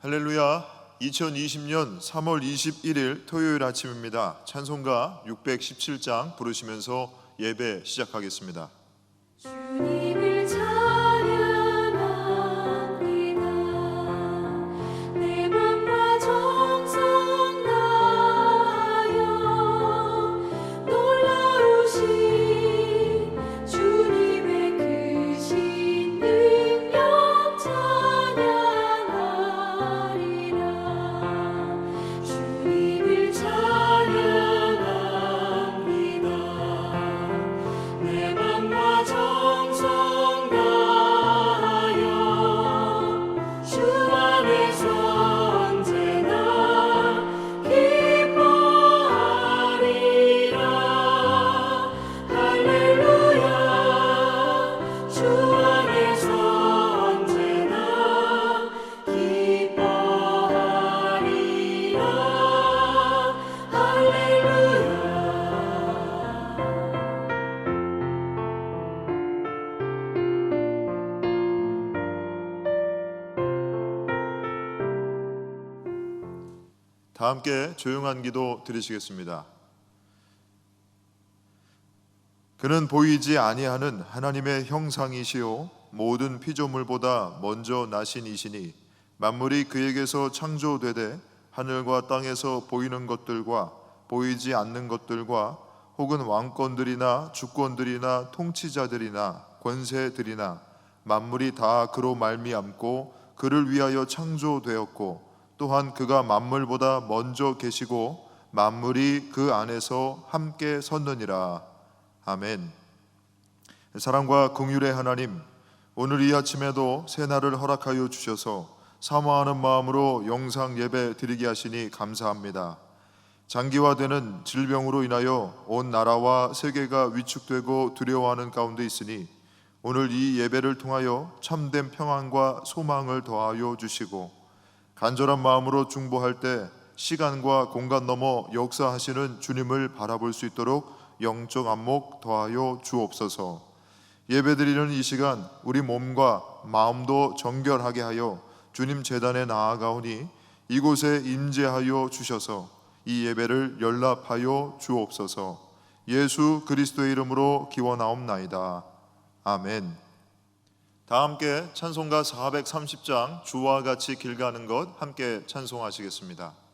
할렐루야. 2020년 3월 21일 토요일 아침입니다. 찬송가 617장 부르시면서 예배 시작하겠습니다. 주님 함께 조용한 기도 드리시겠습니다. 그는 보이지 아니하는 하나님의 형상이시요 모든 피조물보다 먼저 나신 이시니 만물이 그에게서 창조되되 하늘과 땅에서 보이는 것들과 보이지 않는 것들과 혹은 왕권들이나 주권들이나 통치자들이나 권세들이나 만물이 다 그로 말미암고 그를 위하여 창조되었고 또한 그가 만물보다 먼저 계시고 만물이 그 안에서 함께 섰느니라 아멘. 사랑과 긍휼의 하나님, 오늘 이 아침에도 새 날을 허락하여 주셔서 사모하는 마음으로 영상 예배 드리게 하시니 감사합니다. 장기화되는 질병으로 인하여 온 나라와 세계가 위축되고 두려워하는 가운데 있으니 오늘 이 예배를 통하여 참된 평안과 소망을 더하여 주시고 간절한 마음으로 중보할 때 시간과 공간 넘어 역사하시는 주님을 바라볼 수 있도록 영적 안목 더하여 주옵소서. 예배드리는 이 시간 우리 몸과 마음도 정결하게 하여 주님 재단에 나아가오니 이곳에 임재하여 주셔서 이 예배를 연락하여 주옵소서. 예수 그리스도의 이름으로 기원하옵나이다. 아멘. 다 함께 찬송가 430장 주와 같이 길 가는 것 함께 찬송하시겠습니다.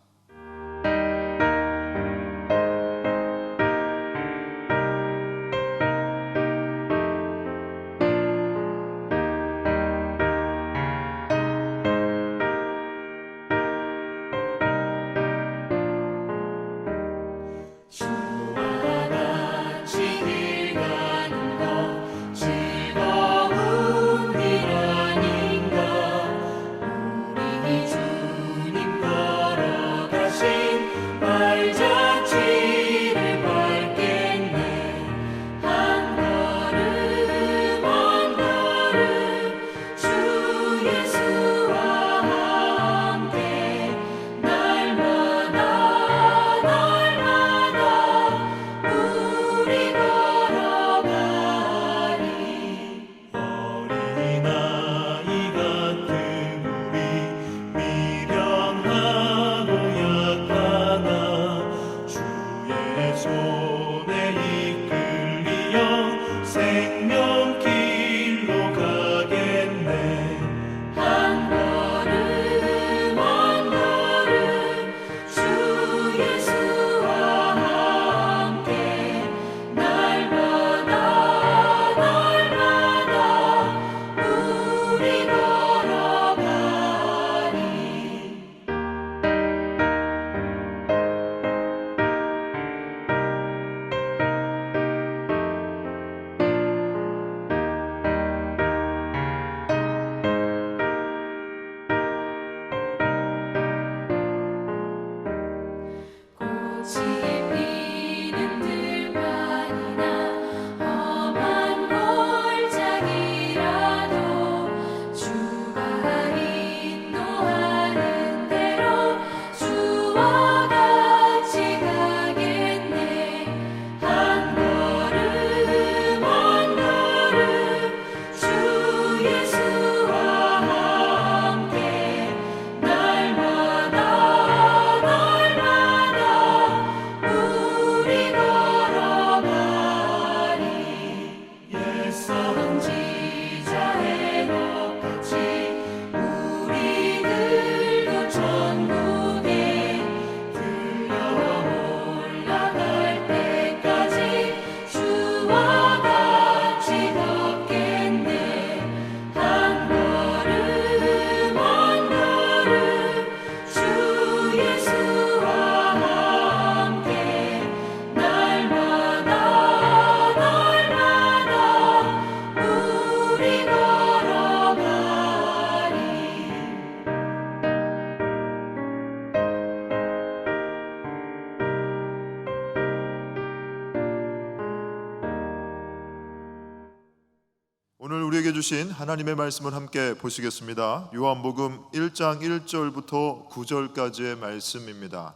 우리에게 주신 하나님의 말씀을 함께 보시겠습니다. 요한복음 1장 1절부터 9절까지의 말씀입니다.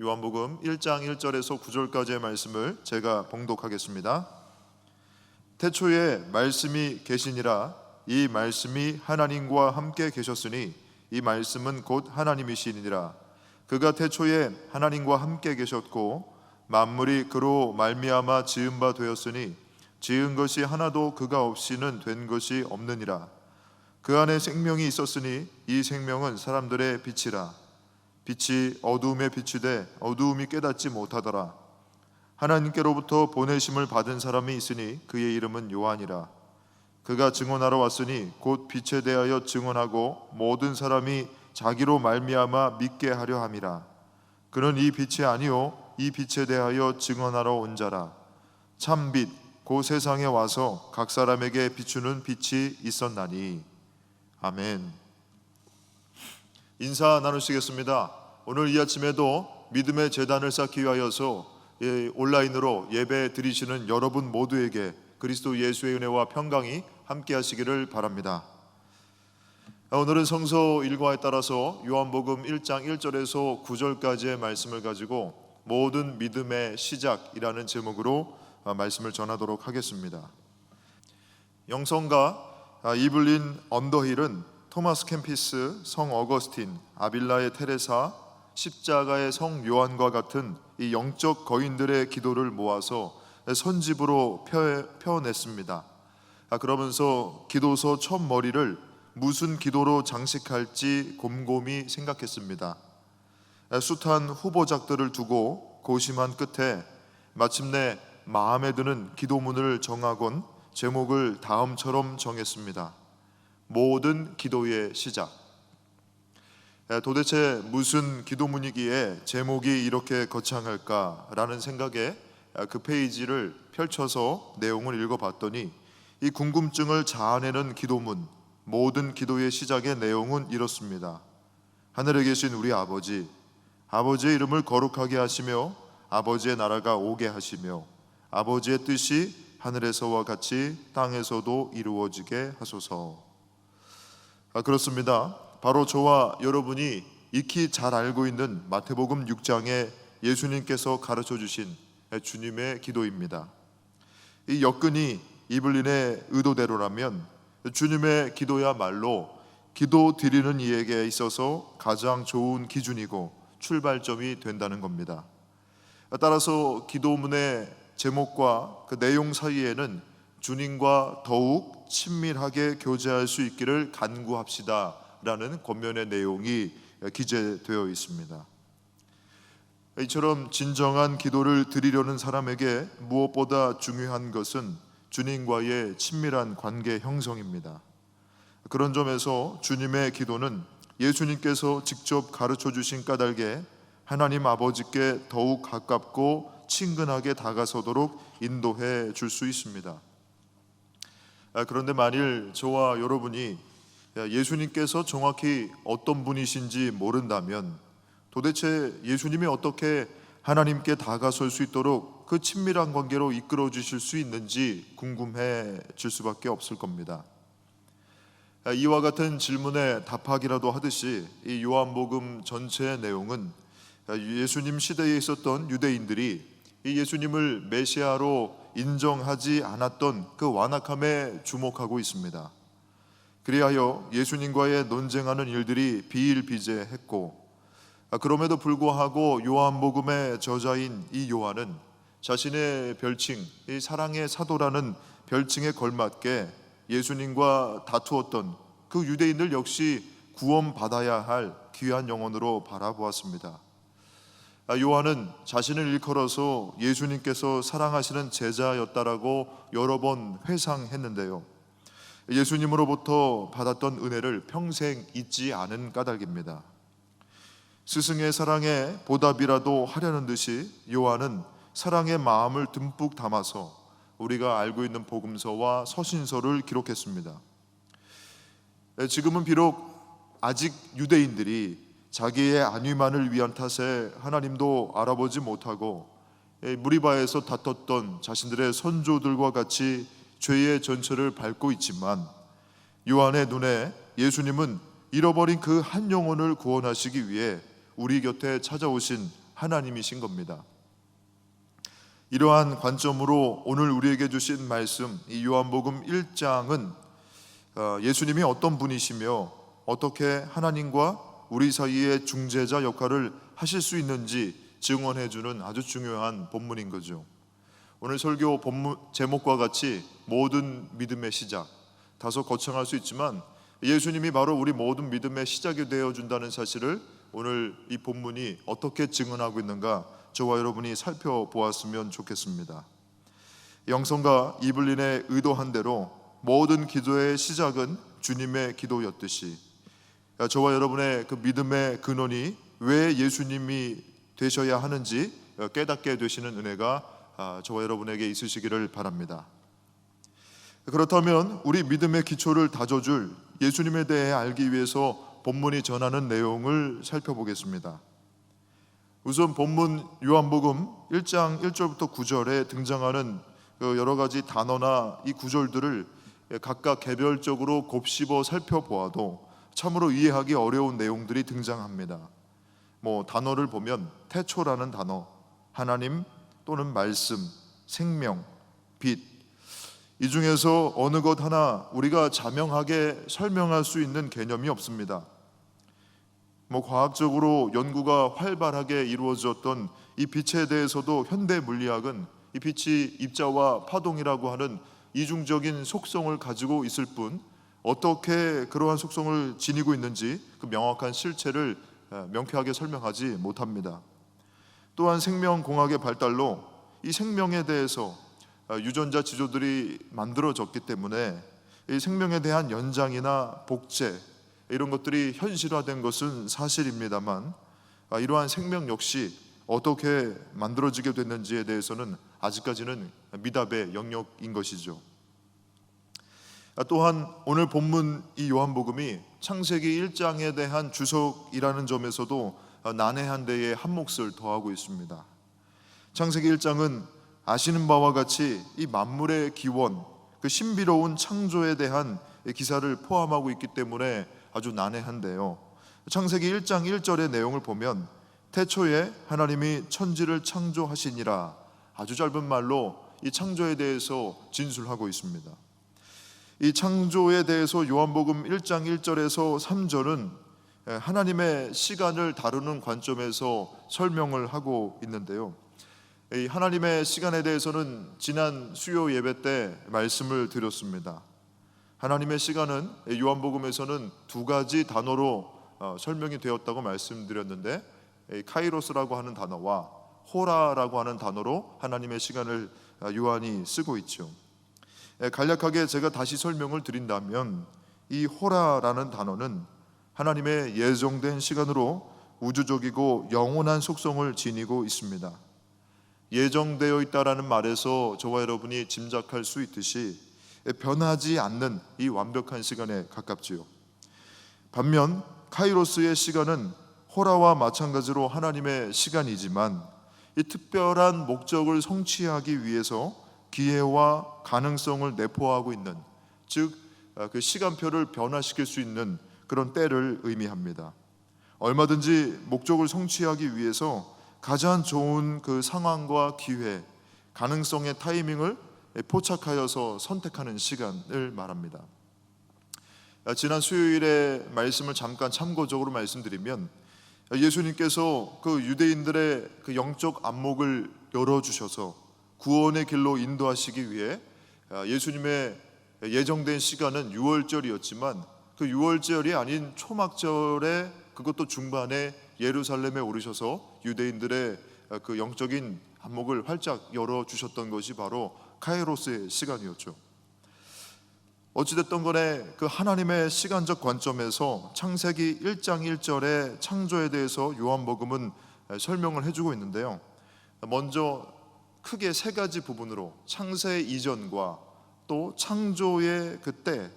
요한복음 1장 1절에서 9절까지의 말씀을 제가 봉독하겠습니다. 태초에 말씀이 계시니라 이 말씀이 하나님과 함께 계셨으니 이 말씀은 곧 하나님이시니라 그가 태초에 하나님과 함께 계셨고 만물이 그로 말미암아 지은 바 되었으니 지은 것이 하나도 그가 없이는 된 것이 없느니라. 그 안에 생명이 있었으니 이 생명은 사람들의 빛이라. 빛이 어두움에 비추되 어두움이 깨닫지 못하더라. 하나님께로부터 보내심을 받은 사람이 있으니 그의 이름은 요한이라. 그가 증언하러 왔으니 곧 빛에 대하여 증언하고 모든 사람이 자기로 말미암아 믿게 하려 함이라. 그는 이 빛이 아니요 이 빛에 대하여 증언하러 온 자라. 참빛 고 세상에 와서 각 사람에게 비추는 빛이 있었나니 아멘 인사 나누시겠습니다. 오늘 이 아침에도 믿음의 재단을 쌓기 위하여서 예, 온라인으로 예배 드리시는 여러분 모두에게 그리스도 예수의 은혜와 평강이 함께 하시기를 바랍니다. 아, 오늘은 성서 일과에 따라서 요한복음 1장 1절에서 9절까지의 말씀을 가지고 모든 믿음의 시작이라는 제목으로 아, 말씀을 전하도록 하겠습니다. 영성가 아, 이블린 언더힐은 토마스 캠피스, 성 어거스틴, 아빌라의 테레사, 십자가의 성 요한과 같은 이 영적 거인들의 기도를 모아서 선집으로 펴, 펴냈습니다. 아, 그러면서 기도서 첫 머리를 무슨 기도로 장식할지 곰곰이 생각했습니다. 아, 숱한 후보작들을 두고 고심한 끝에 마침내 마음에 드는 기도문을 정하곤 제목을 다음처럼 정했습니다. 모든 기도의 시작. 에, 도대체 무슨 기도문이기에 제목이 이렇게 거창할까라는 생각에 아, 그 페이지를 펼쳐서 내용을 읽어봤더니 이 궁금증을 자아내는 기도문, 모든 기도의 시작의 내용은 이렇습니다. 하늘에 계신 우리 아버지, 아버지의 이름을 거룩하게 하시며 아버지의 나라가 오게 하시며 아버지의 뜻이 하늘에서와 같이 땅에서도 이루어지게 하소서. 아, 그렇습니다. 바로 저와 여러분이 익히 잘 알고 있는 마태복음 6장에 예수님께서 가르쳐 주신 주님의 기도입니다. 이 역근이 이블린의 의도대로라면 주님의 기도야말로 기도 드리는 이에게 있어서 가장 좋은 기준이고 출발점이 된다는 겁니다. 따라서 기도문의 제목과 그 내용 사이에는 주님과 더욱 친밀하게 교제할 수 있기를 간구합시다 라는 권면의 내용이 기재되어 있습니다. 이처럼 진정한 기도를 드리려는 사람에게 무엇보다 중요한 것은 주님과의 친밀한 관계 형성입니다. 그런 점에서 주님의 기도는 예수님께서 직접 가르쳐 주신 까닭에 하나님 아버지께 더욱 가깝고 친근하게 다가서도록 인도해 줄 수 있습니다. 아, 그런데 만일 저와 여러분이 예수님께서 정확히 어떤 분이신지 모른다면 도대체 예수님이 어떻게 하나님께 다가설 수 있도록 그 친밀한 관계로 이끌어 주실 수 있는지 궁금해 질 수밖에 없을 겁니다. 아, 이와 같은 질문에 답하기라도 하듯이 이 요한복음 전체의 내용은 예수님 시대에 있었던 유대인들이 이 예수님을 메시아로 인정하지 않았던 그 완악함에 주목하고 있습니다. 그리하여 예수님과의 논쟁하는 일들이 비일비재했고 아, 그럼에도 불구하고 요한복음의 저자인 이 요한은 자신의 별칭, 이 사랑의 사도라는 별칭에 걸맞게 예수님과 다투었던 그 유대인들 역시 구원받아야 할 귀한 영혼으로 바라보았습니다. 아, 요한은 자신을 일컬어서 예수님께서 사랑하시는 제자였다라고 여러 번 회상했는데요. 예수님으로부터 받았던 은혜를 평생 잊지 않은 까닭입니다. 스승의 사랑에 보답이라도 하려는 듯이 요한은 사랑의 마음을 듬뿍 담아서 우리가 알고 있는 복음서와 서신서를 기록했습니다. 지금은 비록 아직 유대인들이 자기의 안위만을 위한 탓에 하나님도 알아보지 못하고 무리바에서 다퉜던 자신들의 선조들과 같이 죄의 전철을 밟고 있지만 요한의 눈에 예수님은 잃어버린 그 한 영혼을 구원하시기 위해 우리 곁에 찾아오신 하나님이신 겁니다. 이러한 관점으로 오늘 우리에게 주신 말씀 이 요한복음 1장은 어, 예수님이 어떤 분이시며 어떻게 하나님과 우리 사이의 중재자 역할을 하실 수 있는지 증언해 주는 아주 중요한 본문인 거죠. 오늘 설교 본문 제목과 같이 모든 믿음의 시작 다소 거창할 수 있지만 예수님이 바로 우리 모든 믿음의 시작이 되어 준다는 사실을 오늘 이 본문이 어떻게 증언하고 있는가 저와 여러분이 살펴보았으면 좋겠습니다. 영성과 이블린의 의도한 대로 모든 기도의 시작은 주님의 기도였듯이 저와 여러분의 그 믿음의 근원이 왜 예수님이 되셔야 하는지 깨닫게 되시는 은혜가 아, 저와 여러분에게 있으시기를 바랍니다. 그렇다면 우리 믿음의 기초를 다져줄 예수님에 대해 알기 위해서 본문이 전하는 내용을 살펴보겠습니다. 우선 본문 요한복음 1장 1절부터 9절에 등장하는 그 여러 가지 단어나 이 구절들을 각각 개별적으로 곱씹어 살펴보아도 참으로 이해하기 어려운 내용들이 등장합니다. 뭐 단어를 보면 태초라는 단어, 하나님 또는 말씀, 생명, 빛. 이 중에서 어느 것 하나 우리가 자명하게 설명할 수 있는 개념이 없습니다. 뭐 과학적으로 연구가 활발하게 이루어졌던 이 빛에 대해서도 현대 물리학은 이 빛이 입자와 파동이라고 하는 이중적인 속성을 가지고 있을 뿐 어떻게 그러한 속성을 지니고 있는지 그 명확한 실체를 명쾌하게 설명하지 못합니다. 또한 생명공학의 발달로 이 생명에 대해서 유전자 지조들이 만들어졌기 때문에 이 생명에 대한 연장이나 복제 이런 것들이 현실화된 것은 사실입니다만 이러한 생명 역시 어떻게 만들어지게 됐는지에 대해서는 아직까지는 미답의 영역인 것이죠. 또한 오늘 본문 이 요한복음이 창세기 1장에 대한 주석이라는 점에서도 난해한 데에 한 몫을 더하고 있습니다. 창세기 1장은 아시는 바와 같이 이 만물의 기원, 그 신비로운 창조에 대한 기사를 포함하고 있기 때문에 아주 난해한데요. 창세기 1장 1절의 내용을 보면 태초에 하나님이 천지를 창조하시니라 아주 짧은 말로 이 창조에 대해서 진술하고 있습니다. 이 창조에 대해서 요한복음 1장 1절에서 3절은 하나님의 시간을 다루는 관점에서 설명을 하고 있는데요. 이 하나님의 시간에 대해서는 지난 수요 예배 때 말씀을 드렸습니다. 하나님의 시간은 요한복음에서는 두 가지 단어로 어, 설명이 되었다고 말씀드렸는데 카이로스라고 하는 단어와 호라라고 하는 단어로 하나님의 시간을 어, 요한이 쓰고 있죠. 예, 간략하게 제가 다시 설명을 드린다면 이 호라라는 단어는 하나님의 예정된 시간으로 우주적이고 영원한 속성을 지니고 있습니다. 예정되어 있다라는 말에서 저와 여러분이 짐작할 수 있듯이 변하지 않는 이 완벽한 시간에 가깝지요. 반면 카이로스의 시간은 호라와 마찬가지로 하나님의 시간이지만 이 특별한 목적을 성취하기 위해서 기회와 가능성을 내포하고 있는 즉 그 시간표를 변화시킬 수 있는 그런 때를 의미합니다. 얼마든지 목적을 성취하기 위해서 가장 좋은 그 상황과 기회, 가능성의 타이밍을 포착하여서 선택하는 시간을 말합니다. 지난 수요일에 말씀을 잠깐 참고적으로 말씀드리면 예수님께서 그 유대인들의 그 영적 안목을 열어 주셔서 구원의 길로 인도하시기 위해 아, 예수님의 예정된 시간은 6월절이었지만 그 6월절이 아닌 초막절에 그것도 중반에 예루살렘에 오르셔서 유대인들의 아, 그 영적인 안목을 활짝 열어 주셨던 것이 바로 카이로스의 시간이었죠. 어찌됐던 간에 그 하나님의 시간적 관점에서 창세기 1장 1절의 창조에 대해서 요한복음은 설명을 해주고 있는데요. 먼저 크게 세 가지 부분으로 창세 이전과 또 창조의 그때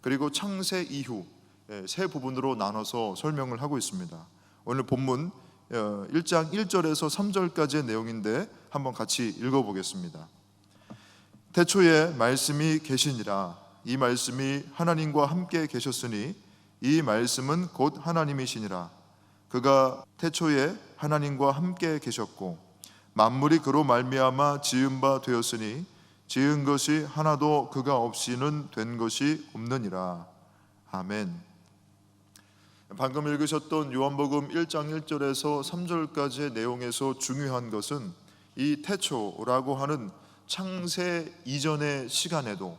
그리고 창세 이후 예, 세 부분으로 나눠서 설명을 하고 있습니다. 오늘 본문 1장 어, 1절에서 3절까지의 내용인데 한번 같이 읽어보겠습니다. 태초에 말씀이 계시니라 이 말씀이 하나님과 함께 계셨으니 이 말씀은 곧 하나님이시니라 그가 태초에 하나님과 함께 계셨고 만물이 그로 말미암아 지은 바 되었으니 지은 것이 하나도 그가 없이는 된 것이 없느니라 아멘. 방금 읽으셨던 요한복음 1장 1절에서 3절까지의 내용에서 중요한 것은 이 태초라고 하는 창세 이전의 시간에도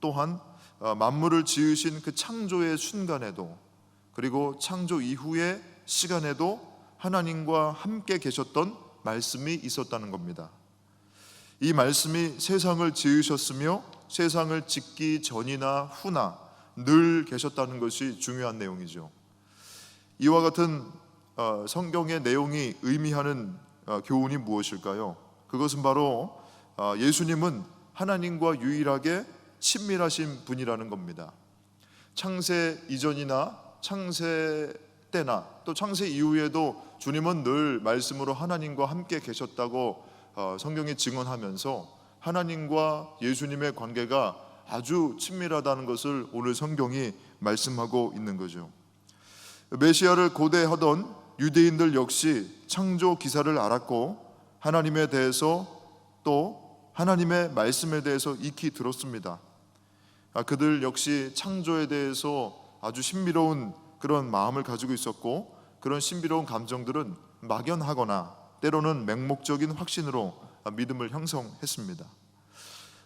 또한 어, 만물을 지으신 그 창조의 순간에도 그리고 창조 이후의 시간에도 하나님과 함께 계셨던 말씀이 있었다는 겁니다. 이 말씀이 세상을 지으셨으며 세상을 짓기 전이나 후나 늘 계셨다는 것이 중요한 내용이죠. 이와 같은 어, 성경의 내용이 의미하는 어, 교훈이 무엇일까요? 그것은 바로 어, 예수님은 하나님과 유일하게 친밀하신 분이라는 겁니다. 창세 이전이나 창세 때나 또 창세 이후에도 주님은 늘 말씀으로 하나님과 함께 계셨다고 어, 성경이 증언하면서 하나님과 예수님의 관계가 아주 친밀하다는 것을 오늘 성경이 말씀하고 있는 거죠. 메시아를 고대하던 유대인들 역시 창조 기사를 알았고 하나님에 대해서 또 하나님의 말씀에 대해서 익히 들었습니다. 아, 그들 역시 창조에 대해서 아주 신비로운 그런 마음을 가지고 있었고 그런 신비로운 감정들은 막연하거나 때로는 맹목적인 확신으로 아, 믿음을 형성했습니다.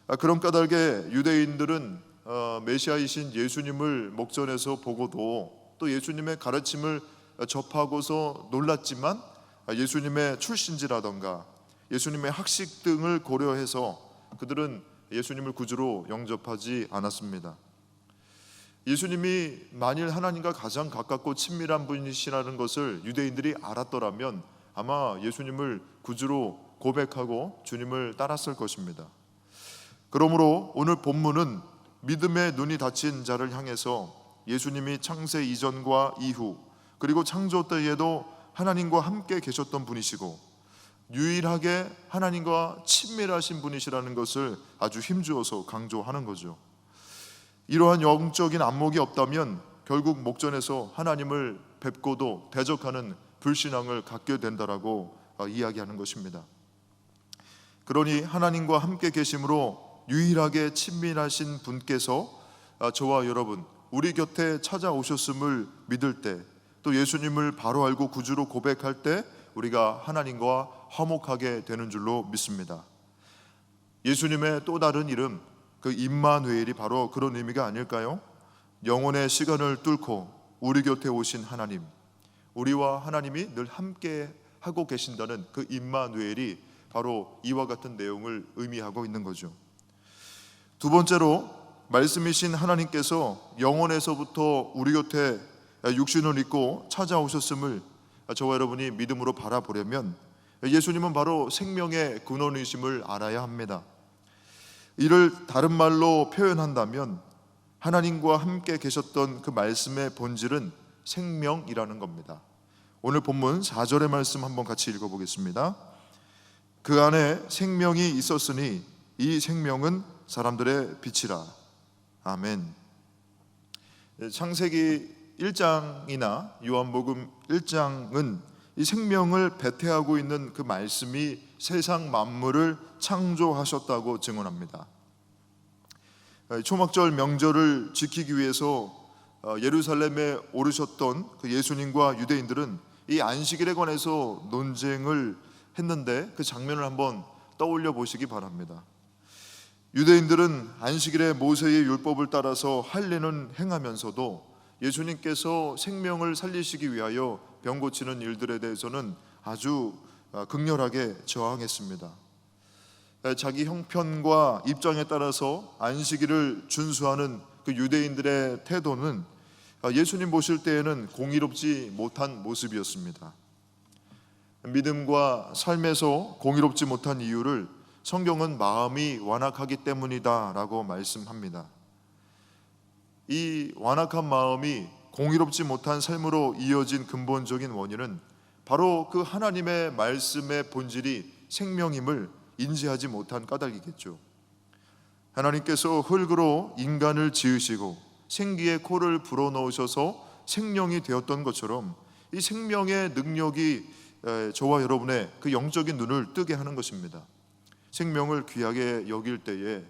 아, 그런 까닭에 유대인들은 어, 메시아이신 예수님을 목전에서 보고도 또 예수님의 가르침을 접하고서 놀랐지만 아, 예수님의 출신지라던가 예수님의 학식 등을 고려해서 그들은 예수님을 구주로 영접하지 않았습니다. 예수님이 만일 하나님과 가장 가깝고 친밀한 분이시라는 것을 유대인들이 알았더라면 아마 예수님을 구주로 고백하고 주님을 따랐을 것입니다. 그러므로 오늘 본문은 믿음의 눈이 닫힌 자를 향해서 예수님이 창세 이전과 이후 그리고 창조 때에도 하나님과 함께 계셨던 분이시고 유일하게 하나님과 친밀하신 분이시라는 것을 아주 힘주어서 강조하는 거죠. 이러한 영적인 안목이 없다면 결국 목전에서 하나님을 뵙고도 대적하는 불신앙을 갖게 된다라고 어, 이야기하는 것입니다. 그러니 하나님과 함께 계심으로 유일하게 친밀하신 분께서 어, 저와 여러분 우리 곁에 찾아오셨음을 믿을 때 또 예수님을 바로 알고 구주로 고백할 때 우리가 하나님과 화목하게 되는 줄로 믿습니다. 예수님의 또 다른 이름 그 임마누엘이 바로 그런 의미가 아닐까요? 영혼의 시간을 뚫고 우리 곁에 오신 하나님, 우리와 하나님이 늘 함께 하고 계신다는 그 임마누엘이 바로 이와 같은 내용을 의미하고 있는 거죠. 두 번째로 말씀이신 하나님께서 영원에서부터 우리 곁에 육신을 입고 찾아오셨음을 저와 여러분이 믿음으로 바라보려면 예수님은 바로 생명의 근원이심을 알아야 합니다. 이를 다른 말로 표현한다면 하나님과 함께 계셨던 그 말씀의 본질은 생명이라는 겁니다. 오늘 본문 4절의 말씀 한번 같이 읽어보겠습니다. 그 안에 생명이 있었으니 이 생명은 사람들의 빛이라. 아멘. 창세기 1장이나 요한복음 1장은 이 생명을 배태하고 있는 그 말씀이 세상 만물을 창조하셨다고 증언합니다. 초막절 명절을 지키기 위해서 어, 예루살렘에 오르셨던 그 예수님과 유대인들은 이 안식일에 관해서 논쟁을 했는데 그 장면을 한번 떠올려 보시기 바랍니다. 유대인들은 안식일에 모세의 율법을 따라서 할례는 행하면서도 예수님께서 생명을 살리시기 위하여 병 고치는 일들에 대해서는 아주 아, 극렬하게 저항했습니다. 자기 형편과 입장에 따라서 안식일을 준수하는 그 유대인들의 태도는 아, 예수님 보실 때에는 공의롭지 못한 모습이었습니다. 믿음과 삶에서 공의롭지 못한 이유를 성경은 마음이 완악하기 때문이다라고 말씀합니다. 이 완악한 마음이 공의롭지 못한 삶으로 이어진 근본적인 원인은 바로 그 하나님의 말씀의 본질이 생명임을 인지하지 못한 까닭이겠죠. 하나님께서 흙으로 인간을 지으시고 생기의 코를 불어넣으셔서 생명이 되었던 것처럼 이 생명의 능력이 에, 저와 여러분의 그 영적인 눈을 뜨게 하는 것입니다. 생명을 귀하게 여길 때에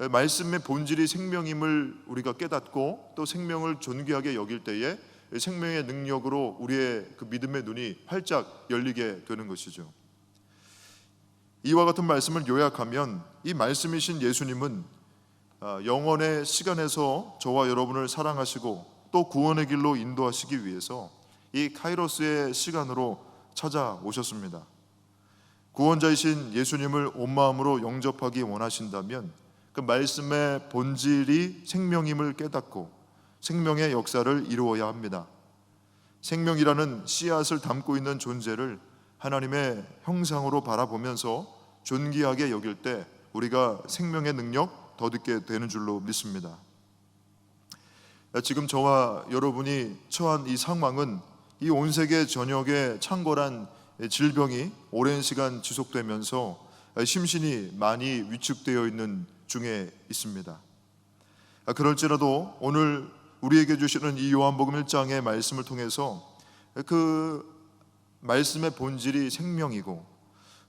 에, 말씀의 본질이 생명임을 우리가 깨닫고 또 생명을 존귀하게 여길 때에 이 생명의 능력으로 우리의 그 믿음의 눈이 활짝 열리게 되는 것이죠. 이와 같은 말씀을 요약하면 이 말씀이신 예수님은 아, 영원의 시간에서 저와 여러분을 사랑하시고 또 구원의 길로 인도하시기 위해서 이 카이로스의 시간으로 찾아오셨습니다. 구원자이신 예수님을 온 마음으로 영접하기 원하신다면 그 말씀의 본질이 생명임을 깨닫고 생명의 역사를 이루어야 합니다. 생명이라는 씨앗을 담고 있는 존재를 하나님의 형상으로 바라보면서 존귀하게 여길 때 우리가 생명의 능력 더 듣게 되는 줄로 믿습니다. 지금 저와 여러분이 처한 이 상황은 이 온 세계 전역에 창궐한 질병이 오랜 시간 지속되면서 심신이 많이 위축되어 있는 중에 있습니다. 그럴지라도 오늘 우리에게 주시는 이 요한복음 1장의 말씀을 통해서 그 말씀의 본질이 생명이고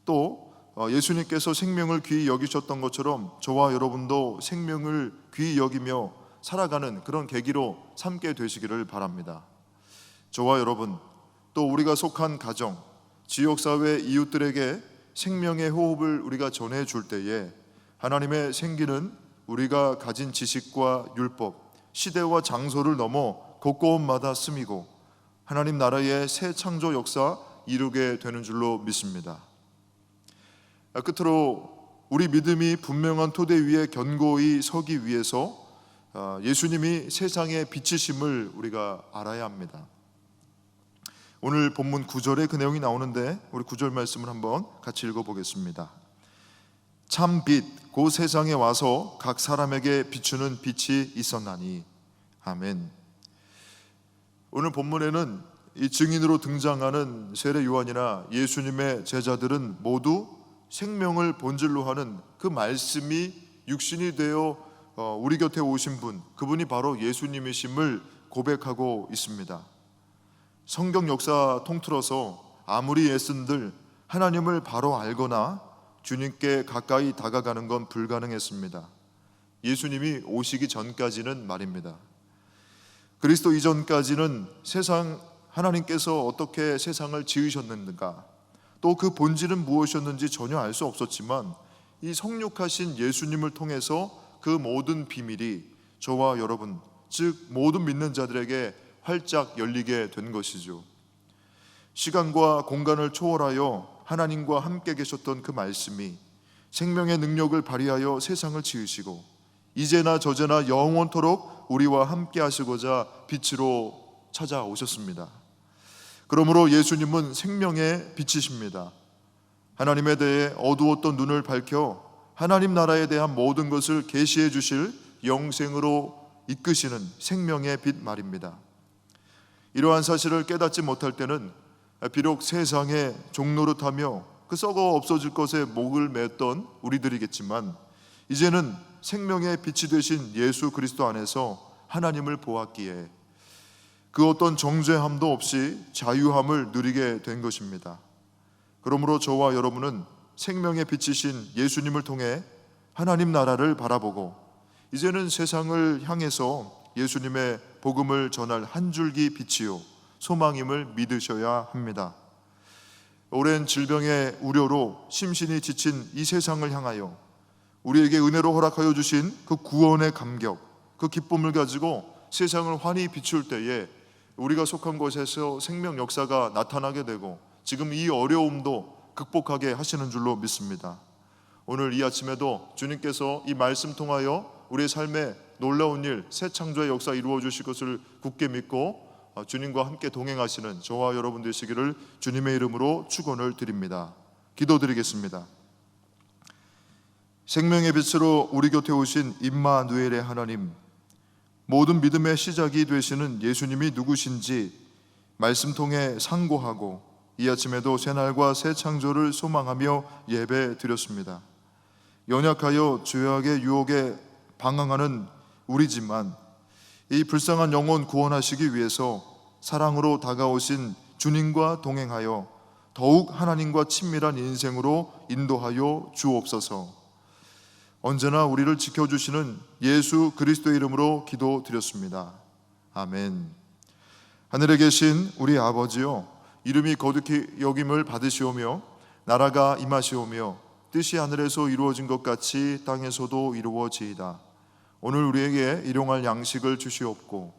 또 어, 예수님께서 생명을 귀히 여기셨던 것처럼 저와 여러분도 생명을 귀히 여기며 살아가는 그런 계기로 삼게 되시기를 바랍니다. 저와 여러분 또 우리가 속한 가정, 지역 사회 이웃들에게 생명의 호흡을 우리가 전해 줄 때에 하나님의 생기는 우리가 가진 지식과 율법, 시대와 장소를 넘어 곳곳마다 스미고 하나님 나라의 새 창조 역사 이루게 되는 줄로 믿습니다. 아, 끝으로 우리 믿음이 분명한 토대 위에 견고히 서기 위해서 아, 예수님이 세상의 빛이심을 우리가 알아야 합니다. 오늘 본문 9절에 그 내용이 나오는데 우리 9절 말씀을 한번 같이 읽어보겠습니다. 참 빛, 그 세상에 와서 각 사람에게 비추는 빛이 있었나니. 아멘. 오늘 본문에는 이 증인으로 등장하는 세례 요한이나 예수님의 제자들은 모두 생명을 본질로 하는 그 말씀이 육신이 되어 어, 우리 곁에 오신 분, 그분이 바로 예수님이심을 고백하고 있습니다. 성경 역사 통틀어서 아무리 애쓴들 하나님을 바로 알거나 주님께 가까이 다가가는 건 불가능했습니다. 예수님이 오시기 전까지는 말입니다. 그리스도 이전까지는 세상 하나님께서 어떻게 세상을 지으셨는가 또 그 본질은 무엇이었는지 전혀 알 수 없었지만 이 성육하신 예수님을 통해서 그 모든 비밀이 저와 여러분 즉 모든 믿는 자들에게 활짝 열리게 된 것이죠. 시간과 공간을 초월하여 하나님과 함께 계셨던 그 말씀이 생명의 능력을 발휘하여 세상을 지으시고 이제나 저제나 영원토록 우리와 함께 하시고자 빛으로 찾아오셨습니다. 그러므로 예수님은 생명의 빛이십니다. 하나님에 대해 어두웠던 눈을 밝혀 하나님 나라에 대한 모든 것을 계시해 주실 영생으로 이끄시는 생명의 빛 말입니다. 이러한 사실을 깨닫지 못할 때는 비록 세상의 종노릇하며 그 썩어 없어질 것에 목을 맸던 우리들이겠지만 이제는 생명의 빛이 되신 예수 그리스도 안에서 하나님을 보았기에 그 어떤 정죄함도 없이 자유함을 누리게 된 것입니다. 그러므로 저와 여러분은 생명의 빛이신 예수님을 통해 하나님 나라를 바라보고 이제는 세상을 향해서 예수님의 복음을 전할 한 줄기 빛이요 소망임을 믿으셔야 합니다. 오랜 질병의 우려로 심신이 지친 이 세상을 향하여 우리에게 은혜로 허락하여 주신 그 구원의 감격, 그 기쁨을 가지고 세상을 환히 비출 때에 우리가 속한 곳에서 생명 역사가 나타나게 되고 지금 이 어려움도 극복하게 하시는 줄로 믿습니다. 오늘 이 아침에도 주님께서 이 말씀 통하여 우리의 삶에 놀라운 일, 새 창조의 역사 이루어 주실 것을 굳게 믿고 어, 주님과 함께 동행하시는 저와 여러분 되시기를 주님의 이름으로 축원을 드립니다. 기도드리겠습니다. 생명의 빛으로 우리 곁에 오신 임마누엘의 하나님, 모든 믿음의 시작이 되시는 예수님이 누구신지 말씀 통해 상고하고 이 아침에도 새 날과 새 창조를 소망하며 예배 드렸습니다. 연약하여 죄악의 유혹에 방황하는 우리지만 이 불쌍한 영혼 구원하시기 위해서 사랑으로 다가오신 주님과 동행하여 더욱 하나님과 친밀한 인생으로 인도하여 주옵소서. 언제나 우리를 지켜주시는 예수 그리스도의 이름으로 기도드렸습니다. 아멘. 하늘에 계신 우리 아버지요, 이름이 거룩히 여김을 받으시오며 나라가 임하시오며 뜻이 하늘에서 이루어진 것 같이 땅에서도 이루어지이다. 오늘 우리에게 일용할 양식을 주시옵고